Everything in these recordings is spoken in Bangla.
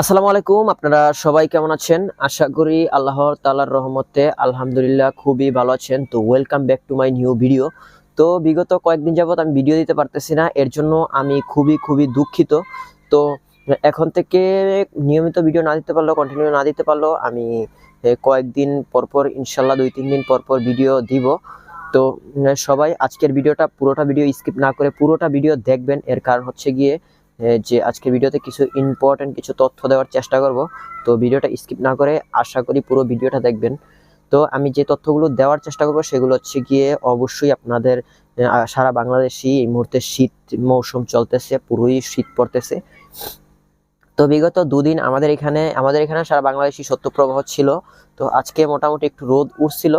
আসসালামু আলাইকুম, আপনারা সবাই কেমন আছেন? আশা করি আল্লাহ তাআলার রহমতে আলহামদুলিল্লাহ খুবই ভালো আছেন। তো welcome back to my new video তো বিগত কয়েকদিন যাবত আমি ভিডিও দিতে পারতেছি না, এর জন্য আমি খুবই খুবই দুঃখিত। তো এখন থেকে নিয়মিত ভিডিও না দিতে পারল কন্টিনিউ না দিতে পারলেও আমি কয়েকদিন পরপর ইনশাল্লাহ দুই, তিন দিন পরপর ভিডিও দিব। তো সবাই আজকের ভিডিওটা পুরোটা ভিডিও স্কিপ না করে পুরোটা ভিডিও দেখবেন। এর কারণ হচ্ছে গিয়ে যে আজকে ভিডিওতে কিছু ইম্পর্টেন্ট কিছু তথ্য দেওয়ার চেষ্টা করব। তো ভিডিওটা স্কিপ না করে আশা করি পুরো ভিডিওটা দেখবেন। তো আমি যে তথ্যগুলো দেওয়ার চেষ্টা করব সেগুলো হচ্ছে গিয়ে অবশ্যই আপনাদের সারা বাংলাদেশি এই মুহূর্তে শীত মৌসুম চলতেছে, পুরোই শীত পড়তেছে। তো বিগত দুদিন আমাদের এখানে আমাদের এখানে সারা বাংলাদেশি সত্যপ্রবাহ ছিল। তো আজকে মোটামুটি একটু রোদ উঠছিল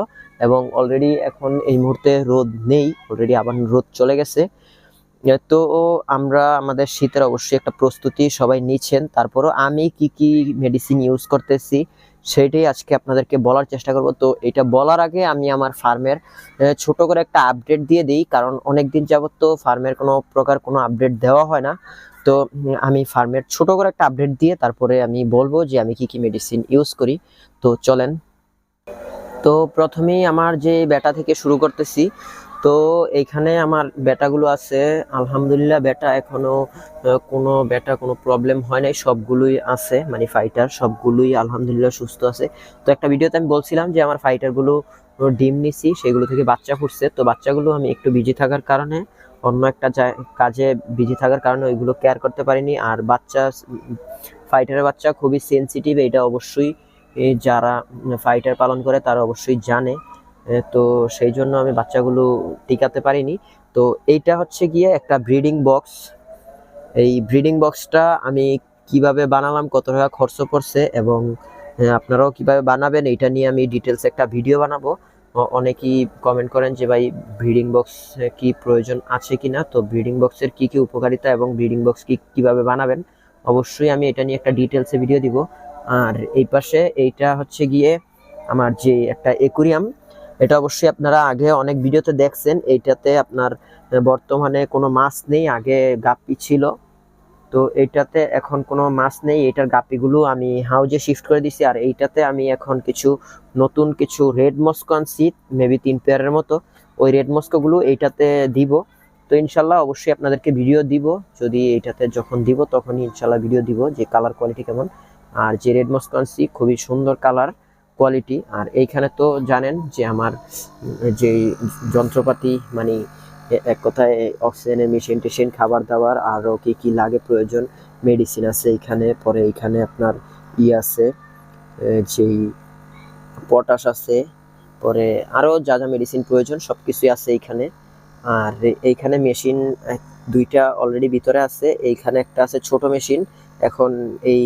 এবং অলরেডি এখন এই মুহূর্তে রোদ নেই অলরেডি আবার রোদ চলে গেছে। তো আমরা আমাদের শীতের অবশ্যই একটা প্রস্তুতি সবাই নিচ্ছেন। তারপরও আমি কি কি মেডিসিন ইউজ করতেছি সেটাই আজকে আপনাদেরকে বলার চেষ্টা করব। তো এটা বলার আগে আমি আমার ফার্মের ছোট করে একটা আপডেট দিয়ে দিই। কারণ অনেক দিন যাবত তো ফার্মের কোনো প্রকার কোনো আপডেট দেওয়া হয় না। তো আমি ফার্মের ছোট করে একটা আপডেট দিয়ে তারপরে আমি বলব যে আমি কি কি মেডিসিন ইউজ করি। তো চলেন। তো প্রথমেই আমার যে বেটা থেকে শুরু করতেছি তো এইখানে আমার বেটাগুলো আছে। আলহামদুলিল্লাহ বেটা এখনও কোনো বেটা কোনো প্রবলেম হয় নাই। সবগুলোই আছে মানে ফাইটার সবগুলোই আলহামদুলিল্লাহ সুস্থ আছে। তো একটা ভিডিওতে আমি বলছিলাম যে, আমার ফাইটারগুলো ডিম নিছি, সেগুলো থেকে বাচ্চা ফুটছে। তো বাচ্চাগুলো আমি একটু বিজি থাকার কারণে, অন্য একটা কাজে বিজি থাকার কারণে ওইগুলো কেয়ার করতে পারিনি। আর বাচ্চা ফাইটারের বাচ্চা খুবই সেনসিটিভ এটা অবশ্যই যারা ফাইটার পালন করে, তারা অবশ্যই জানে। তো সেই জন্য আমি বাচ্চাগুলো টিকাতে পারিনি। তো এইটা হচ্ছে গিয়ে একটা ব্রিডিং বক্স। এই ব্রিডিং বক্সটা আমি কীভাবে বানালাম, কত টাকা খরচ পড়ছে এবং আপনারাও কীভাবে বানাবেন এটা নিয়ে আমি ডিটেলস একটা ভিডিও বানাবো। অনেকেই কমেন্ট করেন যে, ভাই, ব্রিডিং বক্স কি প্রয়োজন আছে কি না তো ব্রিডিং বক্সের কি কি উপকারিতা এবং ব্রিডিং বক্স কি কীভাবে বানাবেন, অবশ্যই আমি এটা নিয়ে একটা ডিটেলসে ভিডিও দিব। আর এই পাশে এইটা হচ্ছে গিয়ে আমার যে একটা একুরিয়াম এটা অবশ্যই আপনারা আগে অনেক ভিডিওতে দেখছেন, এইটাতে আপনার বর্তমানে কোনো মাছ নেই, আগে গাপ্পি ছিল। তো এইটাতে এখন কোনো মাছ নেই এটার গাপ্পিগুলো আমি হাউজে শিফট করে দিছি, আর এইটাতে আমি এখন কিছু নতুন কিছু রেড মস্কো আনছি মেবি তিন পেয়ারের মতো। ওই রেড মস্কোগুলো এইটাতে দিব। তো ইনশাল্লাহ অবশ্যই আপনাদেরকে ভিডিও দিব। যদি এইটাতে যখন দিব, তখনই ইনশাল্লাহ ভিডিও দিব, যে কালার কোয়ালিটি কেমন। আর যে রেড মস্কো আনছি, খুবই সুন্দর কালার কোয়ালিটি আর এইখানে তো জানেন যে আমার যে যন্ত্রপাতি মানে এক কথায় অক্সিজেনের মেশিন টেশিন, খাবার দাবার, আরও কি কি লাগে প্রয়োজন মেডিসিন আছে এইখানে, পরে এইখানে আপনার ই আছে যেই পটাশ আছে, পরে আরও যা যা মেডিসিন প্রয়োজন, সব কিছুই আছে এইখানে। আর এইখানে মেশিন দুইটা অলরেডি ভিতরে আছে, এইখানে একটা আছে ছোট মেশিন এখন এই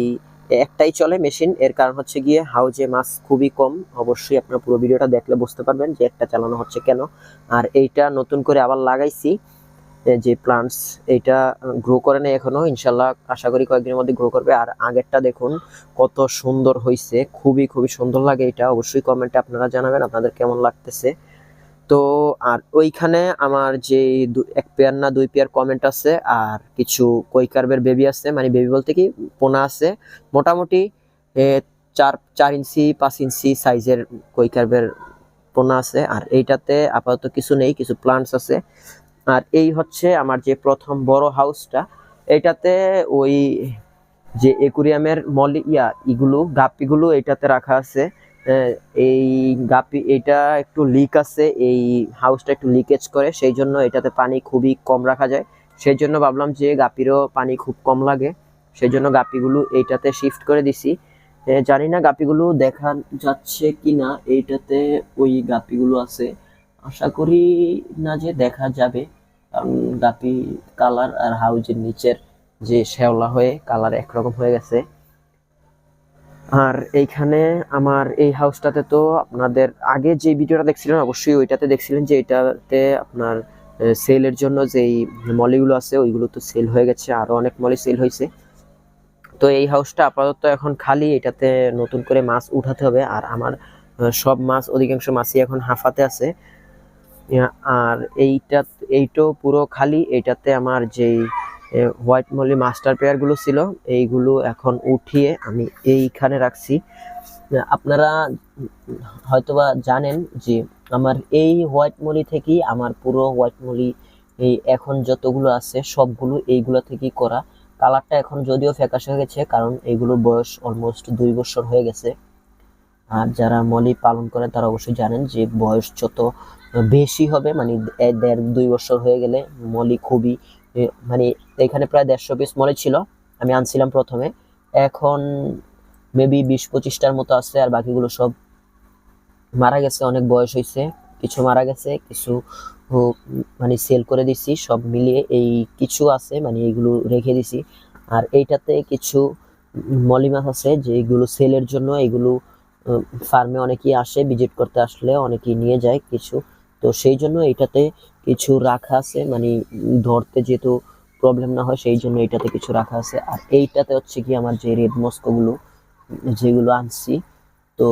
একটাই চলে মেশিন, এর কারণ হচ্ছে গিয়ে হাউজে মাছ খুবই কম। অবশ্যই আপনার পুরো ভিডিওটা দেখলে বুঝতে পারবেন যে একটা চালানো হচ্ছে কেন। আর এইটা নতুন করে আবার লাগাইছি যে প্লান্টস এইটা গ্রো করে নেই এখনও। ইনশাল্লাহ আশা করি কয়েকদিনের মধ্যে গ্রো করবে। আর আগেরটা দেখুন, কত সুন্দর হয়েছে খুবই খুবই সুন্দর লাগে এটা। অবশ্যই কমেন্টে আপনারা জানাবেন আপনাদের কেমন লাগতেছে। তো আর ওইখানে আমার যে এক পেয়ার না দুই পেয়ার কমেন্ট আছে আর কিছু কৈকার্বের বেবি আছে মানে বেবি বলতে কি, পোনা আছে। মোটামুটি চার চার ইঞ্চি, পাঁচ ইঞ্চি সাইজের কৈকার্বের পোনা আছে। আর এইটাতে আপাতত কিছু নেই, কিছু প্লান্টস আছে। আর এই হচ্ছে আমার যে প্রথম বড় হাউসটা এটাতে ওই যে একুরিয়ামের মলি, ইয়া, ইগুলো গাপ্পিগুলো এটাতে রাখা আছে। এই গাপি, এটা একটু লিক আছে, এই হাউসটা একটু লিকেজ করে, সেই জন্য এটাতে পানি খুবই কম রাখা যায়। সেই জন্য ভাবলাম যে গাপিরও পানি খুব কম লাগে, সেই জন্য গাপিগুলো এইটাতে শিফট করে দিছি। জানি না গাপিগুলো দেখা যাচ্ছে কিনা, এইটাতে ওই গাপিগুলো আছে। আশা করি না যে দেখা যাবে, কারণ গাপি কালার আর হাউজের নিচের যে শ্যাওলা হয়ে কালার একরকম হয়ে গেছে। আর এইখানে আমার এই হাউসটাতে তো আপনাদের আগে যে ভিডিওটা দেখছিলেন, অবশ্যই ওইটাতে দেখছিলেন যে এটাতে আপনার সেলের জন্য যেই মলিগুলো আছে, ওইগুলো তো সেল হয়ে গেছে, আরও অনেক মলি সেল হয়েছে। তো এই হাউসটা আপাতত এখন খালি, এটাতে নতুন করে মাছ উঠাতে হবে। আর আমার সব মাছ, অধিকাংশ মাছই এখন হাফাতে আছে। আর এইটা এইটাও পুরো খালি, এইটাতে আমার যেই হোয়াইট মলি মাস্টার পেয়ারগুলো ছিল, এইগুলো এখন উঠিয়ে আমি এইখানে রাখছি। আপনারা হয়তোবা জানেন যে আমার এই হোয়াইট মলি থেকেই আমার পুরো হোয়াইট মলি এই এখন যতগুলো আছে, সবগুলো এইগুলো থেকেই করা। কালারটা এখন যদিও ফ্যাকাশ হয়ে গেছে, কারণ এইগুলোর বয়স অলমোস্ট দুই বছর হয়ে গেছে। আর যারা মলি পালন করে, তারা অবশ্যই জানেন যে বয়স যত বেশি হবে মানে দেড় দুই বছর হয়ে গেলে মলি খুবই মানে এখানে প্রায় দেড়শো পিস মলি ছিল, আমি আনছিলাম প্রথমে। এখন মেবি বিশ পঁচিশটার মতো আছে আর বাকিগুলো সব মারা গেছে, অনেক বয়স হয়েছে কিছু মারা গেছে, কিছু মানে সেল করে দিছি, সব মিলিয়ে এই কিছু আছে মানে এইগুলো রেখে দিছি। আর এইটাতে কিছু মলি মাছ আছে, যেগুলো সেলের জন্য এগুলো ফার্মে অনেকেই আসে ভিজিট করতে আসলে অনেকেই নিয়ে যায় কিছু। তো সেই জন্য এইটাতে কিছু রাখা আছে মানে ধরতে যেহেতু প্রবলেম না হয়, সেই জন্য এইটাতে কিছু রাখা আছে। আর এইটাতে হচ্ছে কি আমার যে রেড মস্কোগুলো, যেগুলো আনছি, তো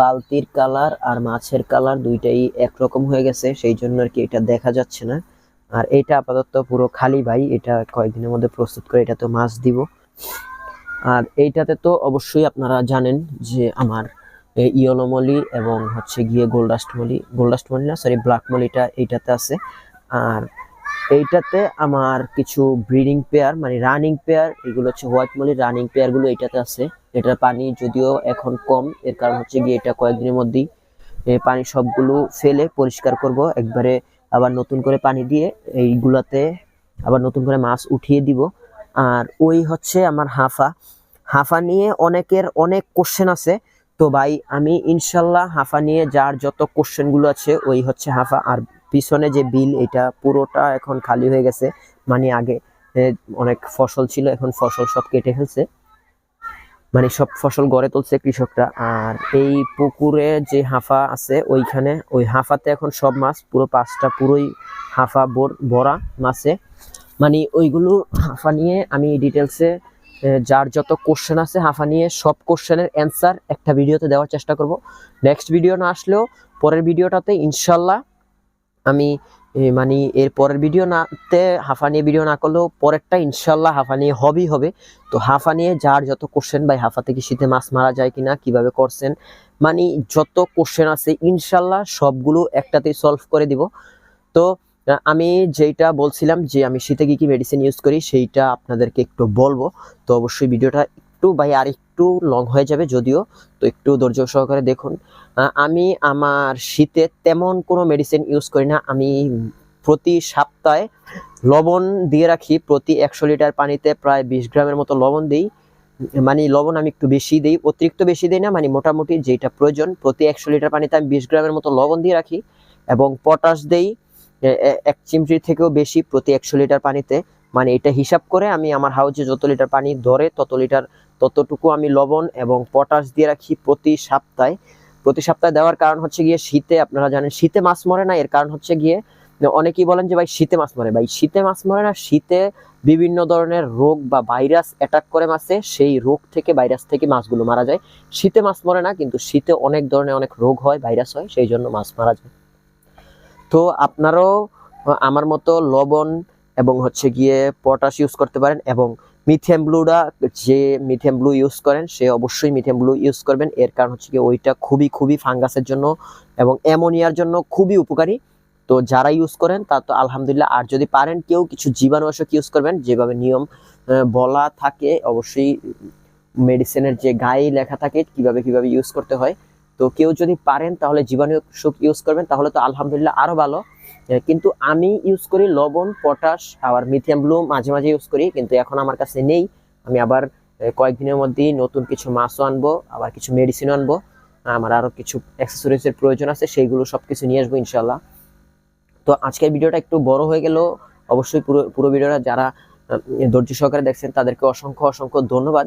বালতির কালার আর মাছের কালার দুইটাই একরকম হয়ে গেছে, সেই জন্য আর কি এটা দেখা যাচ্ছে না। আর এটা আপাতত পুরো খালি ভাই, এটা কয়েকদিনের মধ্যে প্রস্তুত করে এটা তো মাছ দিব। আর এইটাতে তো অবশ্যই আপনারা জানেন যে আমার ইয়েলো মলি এবং হচ্ছে গিয়ে গোল্ডাস্ট মলি গোল্ডাস্ট মলি না সরি ব্ল্যাক মলিটা এইটাতে আছে। আর এইটাতে আমার কিছু ব্রিডিং পেয়ার মানে রানিং পেয়ার এগুলো হচ্ছে হোয়াইট মলি রানিং পেয়ারগুলো এইটাতে আছে। এটার পানি যদিও এখন কম, এর কারণ হচ্ছে গিয়ে এটা কয়েকদিনের মধ্যেই পানি সবগুলো ফেলে পরিষ্কার করব। একবারে আবার নতুন করে পানি দিয়ে এইগুলাতে আবার নতুন করে মাছ উঠিয়ে দিব। আর ওই হচ্ছে আমার হাফা। হাফা নিয়ে অনেকের অনেক কোশ্চেন আছে। তো ভাই, আমি ইনশাল্লাহ হাফা নিয়ে যার যত কোশ্চেনগুলো আছে, ওই হচ্ছে হাফা। আর পিছনে যে বিল, এটা পুরোটা এখন খালি হয়ে গেছে। মানে আগে অনেক ফসল ছিল, এখন ফসল সব কেটে ফেলছে। মানে সব ফসল গড়ে তুলছে কৃষকরা। আর এই পুকুরে যে হাফা আছে, ওইখানে, ওই হাফাতে এখন সব মাছ, পুরো পাঁচটা পুরোই হাফা ভরা মাছে। মানে ওইগুলো হাফা নিয়ে আমি ডিটেলসে যার যত কোশ্চেন আছে, হাফা নিয়ে সব কোশ্চেনের অ্যান্সার একটা ভিডিওতে দেওয়ার চেষ্টা করব। নেক্সট ভিডিও না আসলেও পরের ভিডিওটাতে ইনশাল্লাহ আমি মানে এর পরের ভিডিও নাতে হাফা নিয়ে ভিডিও না করলেও পরেরটা ইনশাল্লাহ হাফা নিয়ে হবেই হবে। তো হাফা নিয়ে যার যত কোশ্চেন ভাই হাফা থেকে শীতে মাছ মারা যায় কিনা, কীভাবে করছেন মানে যত কোশ্চেন আছে ইনশাল্লাহ সবগুলো একটাতেই সলভ করে দিব। তো আমি যেটা বলছিলাম যে আমি শীতে কী কী মেডিসিন ইউজ করি, সেইটা আপনাদেরকে একটু বলব। তো অবশ্যই ভিডিওটা একটু ভাই আর একটু লং হয়ে যাবে যদিও, তো একটু ধৈর্য সহকারে দেখুন। আমি আমার শীতে তেমন কোনো মেডিসিন ইউজ করি না। আমি প্রতি সপ্তাহে লবণ দিয়ে রাখি, প্রতি একশো লিটার পানিতে প্রায় বিশ গ্রামের মতো লবণ দিই। মানে লবণ আমি একটু বেশি দিই, অতিরিক্ত বেশি দিই না মানে মোটামুটি যেটা প্রয়োজন, প্রতি একশো লিটার পানিতে আমি বিশ গ্রামের মতো লবণ দিয়ে রাখি এবং পটাশ দেই। এক চিমটির থেকেও বেশি প্রতি একশো লিটার পানিতে। মানে এটা হিসাব করে আমি আমার হাউজে যত লিটার পানি ধরে, তত লিটার, ততটুকু আমি লবণ এবং পটাশ দিয়ে রাখি প্রতি সপ্তাহে। প্রতি সপ্তাহে দেওয়ার কারণ হচ্ছে গিয়ে শীতে, আপনারা জানেন শীতে মাছ মরে না, এর কারণ হচ্ছে গিয়ে অনেকেই বলেন যে, ভাই, শীতে মাছ মরে। ভাই, শীতে মাছ মরে না, শীতে বিভিন্ন ধরনের রোগ বা ভাইরাস অ্যাটাক করে মাছে, সেই রোগ থেকে, ভাইরাস থেকে মাছগুলো মারা যায়। শীতে মাছ মরে না, কিন্তু শীতে অনেক ধরনের অনেক রোগ হয়, ভাইরাস হয়, সেই জন্য মাছ মারা যায়। তো আপনারাও আমার মতো লবণ এবং হচ্ছে গিয়ে পটাশ ইউজ করতে পারেন এবং মিথেন ব্লুটা যে মিথেন ব্লু ইউজ করেন, সে অবশ্যই মিথেন ব্লু ইউজ করবেন। এর কারণ হচ্ছে কি ওইটা খুবই খুবই ফাঙ্গাসের জন্য এবং অ্যামোনিয়ার জন্য খুবই উপকারী। তো যারা ইউজ করেন, তা তো আলহামদুলিল্লাহ। আর যদি পারেন, কেউ কিছু জীবাণুনাশক ইউজ করবেন, যেভাবে নিয়ম বলা থাকে, অবশ্যই মেডিসিনের যে গায়ে লেখা থাকে, কীভাবে কীভাবে ইউজ করতে হয় তো কেউ যদি পারেন তাহলে জীবাণুনাশক ইউজ করবেন, তাহলে তো আলহামদুলিল্লাহ আরও ভালো। কিন্তু আমি ইউজ করি লবণ পটাশ আবার মিথিয়াম ব্লু মাঝে মাঝে ইউজ করি, কিন্তু এখন আমার কাছে নেই। আমি আবার কয়েকদিনের মধ্যেই নতুন কিছু মাছও আনব, আবার কিছু মেডিসিনও আনব। আমার আরও কিছু অ্যাক্সেসরিজের প্রয়োজন আছে, সেইগুলো সবকিছু নিয়ে আসব ইনশাল্লাহ তো আজকের ভিডিওটা একটু বড় হয়ে গেল। অবশ্যই পুরো পুরো ভিডিওটা যারা ধৈর্য সহকারে দেখছেন, তাদেরকে অসংখ্য অসংখ্য ধন্যবাদ।